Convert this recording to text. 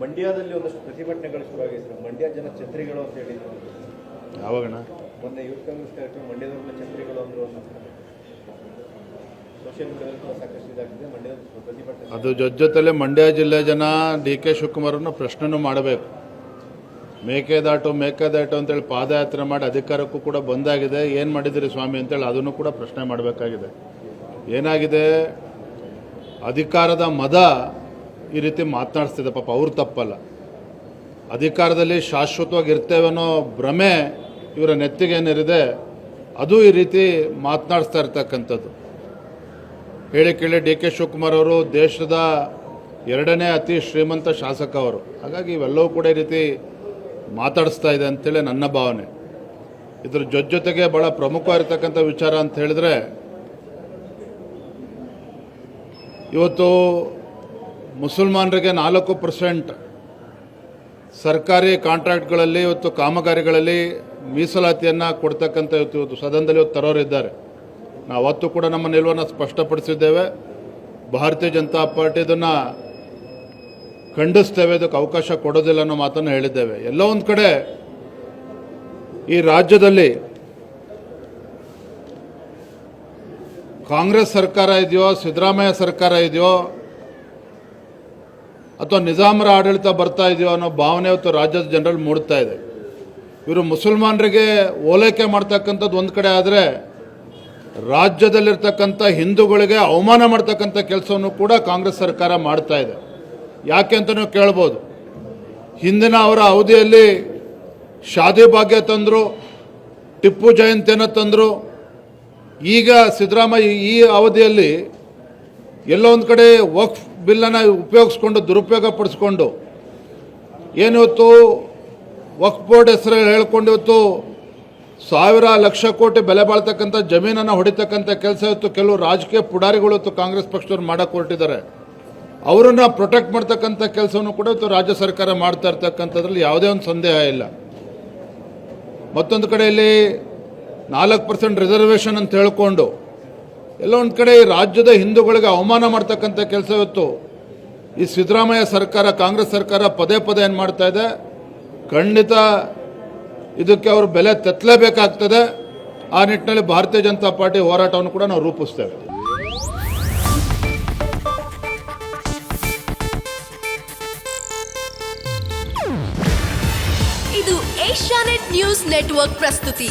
ಮಂಡ್ಯದಲ್ಲಿ ಒಂದಷ್ಟು ಪ್ರತಿಭಟನೆಗಳು ಶುರುವಾಗಿದೆ ಸರ್. ಮಂಡ್ಯ ಜನ ಛತ್ರಿಗಳು ಅಂತ ಹೇಳಿದ್ರು. ಯಾವಾಗಣ ಮೊನ್ನೆ ಯೂತ್ ಕಾಂಗ್ರೆಸ್ ಕಾರ್ಯಕ್ರಮ ಮಂಡ್ಯದವ್ರನ್ನ ಛತ್ರಿಗಳು ಅಂದ್ರು ಸೋಷಿಯಲ್ ಮೀಡಿಯಾದಲ್ಲಿ ಕೂಡ ಸಾಕಷ್ಟು ಇದಾಗಿದೆ. ಮಂಡ್ಯದ ಪ್ರತಿಭಟನೆ ಅದು ಜೊ ಜೊತೆಲೆ ಮಂಡ್ಯ ಜಿಲ್ಲೆ ಜನ ಡಿ ಕೆ ಶಿವಕುಮಾರನ್ನ ಪ್ರಶ್ನೆನೂ ಮಾಡಬೇಕು. ಮೇಕೆದಾಟು ಮೇಕೆದಾಟು ಅಂತೇಳಿ ಪಾದಯಾತ್ರೆ ಮಾಡಿ ಅಧಿಕಾರಕ್ಕೂ ಕೂಡ ಬಂದಾಗಿದೆ. ಏನು ಮಾಡಿದಿರಿ ಸ್ವಾಮಿ ಅಂತೇಳಿ ಅದನ್ನು ಕೂಡ ಪ್ರಶ್ನೆ ಮಾಡಬೇಕಾಗಿದೆ. ಏನಾಗಿದೆ? ಅಧಿಕಾರದ ಮದ ಈ ರೀತಿ ಮಾತನಾಡಿಸ್ತಿದೆ ಪಾಪ ಅವ್ರು ತಪ್ಪಲ್ಲ. ಅಧಿಕಾರದಲ್ಲಿ ಶಾಶ್ವತವಾಗಿ ಇರ್ತೇವೆ ಅನ್ನೋ ಭ್ರಮೆ ಇವರ ನೆತ್ತಿಗೆ ನೆತ್ತಿಗೇನಿರಿದೆ ಅದು ಈ ರೀತಿ ಮಾತನಾಡಿಸ್ತಾ ಇರ್ತಕ್ಕಂಥದ್ದು. ಹೇಳಿ ಕೇಳಿ ಡಿ ಕೆ ಶಿವಕುಮಾರ್ ಅವರು ದೇಶದ ಎರಡನೇ ಅತಿ ಶ್ರೀಮಂತ ಶಾಸಕ ಅವರು. ಹಾಗಾಗಿ ಇವೆಲ್ಲವೂ ಕೂಡ ಈ ರೀತಿ ಮಾತಾಡಿಸ್ತಾ ಇದೆ ಅಂಥೇಳಿ ನನ್ನ ಭಾವನೆ. ಇದ್ರ ಜೊತೆಗೆ ಭಾಳ ಪ್ರಮುಖವಾಗಿರ್ತಕ್ಕಂಥ ವಿಚಾರ ಅಂತ ಹೇಳಿದ್ರೆ, ಇವತ್ತು ಮುಸಲ್ಮಾನರಿಗೆ ನಾಲ್ಕು ಪರ್ಸೆಂಟ್ ಸರ್ಕಾರಿ ಕಾಂಟ್ರಾಕ್ಟ್ಗಳಲ್ಲಿ ಇವತ್ತು ಕಾಮಗಾರಿಗಳಲ್ಲಿ ಮೀಸಲಾತಿಯನ್ನು ಕೊಡ್ತಕ್ಕಂಥ ಇವತ್ತು ಇವತ್ತು ಸದನದಲ್ಲಿ ಇವತ್ತು ತರೋರಿದ್ದಾರೆ ನಾವು ಅವತ್ತು ಕೂಡ ನಮ್ಮ ನಿಲುವನ್ನು ಸ್ಪಷ್ಟಪಡಿಸಿದ್ದೇವೆ. ಭಾರತೀಯ ಜನತಾ ಪಾರ್ಟಿ ಇದನ್ನು ಖಂಡಿಸ್ತೇವೆ ಅದಕ್ಕೆ ಅವಕಾಶ ಕೊಡೋದಿಲ್ಲ ಅನ್ನೋ ಮಾತನ್ನು ಹೇಳಿದ್ದೇವೆ. ಎಲ್ಲೋ ಒಂದು ಕಡೆ ಈ ರಾಜ್ಯದಲ್ಲಿ ಕಾಂಗ್ರೆಸ್ ಸರ್ಕಾರ ಇದೆಯೋ, ಸಿದ್ದರಾಮಯ್ಯ ಸರ್ಕಾರ ಇದೆಯೋ ಅಥವಾ ನಿಜಾಮರ ಆಡಳಿತ ಬರ್ತಾ ಇದೆಯೋ ಅನ್ನೋ ಭಾವನೆ ಇವತ್ತು ರಾಜ್ಯದ ಜನರಲ್ಲಿ ಮೂಡ್ತಾ ಇದೆ. ಇವರು ಮುಸಲ್ಮಾನರಿಗೆ ಓಲೈಕೆ ಮಾಡ್ತಕ್ಕಂಥದ್ದು ಒಂದು ಕಡೆ ಆದರೆ ರಾಜ್ಯದಲ್ಲಿರ್ತಕ್ಕಂಥ ಹಿಂದೂಗಳಿಗೆ ಅವಮಾನ ಮಾಡ್ತಕ್ಕಂಥ ಕೆಲಸವನ್ನು ಕೂಡ ಕಾಂಗ್ರೆಸ್ ಸರ್ಕಾರ ಮಾಡ್ತಾ ಇದೆ. ಯಾಕೆ ಅಂತ ನೀವು ಕೇಳ್ಬೋದು. ಹಿಂದಿನ ಅವರ ಅವಧಿಯಲ್ಲಿ ಶಾದಿ ಭಾಗ್ಯ ತಂದರು, ಟಿಪ್ಪು ಜಯಂತಿಯನ್ನು ತಂದರು. ಈಗ ಸಿದ್ದರಾಮಯ್ಯ ಈ ಅವಧಿಯಲ್ಲಿ ಎಲ್ಲೋ ಒಂದು ಕಡೆ ವಕ್ಫ್ ಬಿಲ್ಲನ್ನು ಉಪಯೋಗಿಸ್ಕೊಂಡು, ದುರುಪಯೋಗ ಪಡಿಸ್ಕೊಂಡು ಏನಿವತ್ತು ವಕ್ಫ್ ಬೋರ್ಡ್ ಹೆಸರು ಹೇಳ್ಕೊಂಡು ಇವತ್ತು ಸಾವಿರ ಲಕ್ಷ ಕೋಟಿ ಬೆಲೆ ಬಾಳ್ತಕ್ಕಂಥ ಜಮೀನನ್ನು ಹೊಡಿತಕ್ಕಂಥ ಕೆಲಸ ಇವತ್ತು ಕೆಲವು ರಾಜಕೀಯ ಪುಡಾರಿಗಳು ಇವತ್ತು ಕಾಂಗ್ರೆಸ್ ಪಕ್ಷದವ್ರು ಮಾಡಕ್ಕೆ ಹೊರಟಿದ್ದಾರೆ. ಅವರನ್ನು ಪ್ರೊಟೆಕ್ಟ್ ಮಾಡ್ತಕ್ಕಂಥ ಕೆಲಸವನ್ನು ಕೂಡ ಇವತ್ತು ರಾಜ್ಯ ಸರ್ಕಾರ ಮಾಡ್ತಾ ಇರ್ತಕ್ಕಂಥದ್ರಲ್ಲಿ ಯಾವುದೇ ಒಂದು ಸಂದೇಹ ಇಲ್ಲ. ಮತ್ತೊಂದು ಕಡೆಯಲ್ಲಿ ನಾಲ್ಕು ಪರ್ಸೆಂಟ್ ರಿಸರ್ವೇಷನ್ ಅಂತ ಹೇಳ್ಕೊಂಡು ಎಲ್ಲ ಒಂದು ಕಡೆ ರಾಜ್ಯದ ಹಿಂದೂಗಳಿಗೆ ಅವಮಾನ ಮಾಡ್ತಕ್ಕಂಥ ಕೆಲಸ ಇವತ್ತು. ಈ ಸಿದ್ದರಾಮಯ್ಯ ಸರ್ಕಾರ, ಕಾಂಗ್ರೆಸ್ ಸರ್ಕಾರ ಪದೇ ಪದೇ ಏನು ಮಾಡ್ತಾ ಇದೆ? ಖಂಡಿತ ಇದಕ್ಕೆ ಅವರು ಬೆಲೆ ತೆತ್ತಲೇಬೇಕಾಗ್ತದೆ ಆ ನಿಟ್ಟಿನಲ್ಲಿ ಭಾರತೀಯ ಜನತಾ ಪಾರ್ಟಿ ಹೋರಾಟವನ್ನು ಕೂಡ ನಾವು ರೂಪಿಸ್ತೇವೆ. ಇದು ಏಷ್ಯಾನೆಟ್ ನ್ಯೂಸ್ ನೆಟ್ವರ್ಕ್ ಪ್ರಸ್ತುತಿ.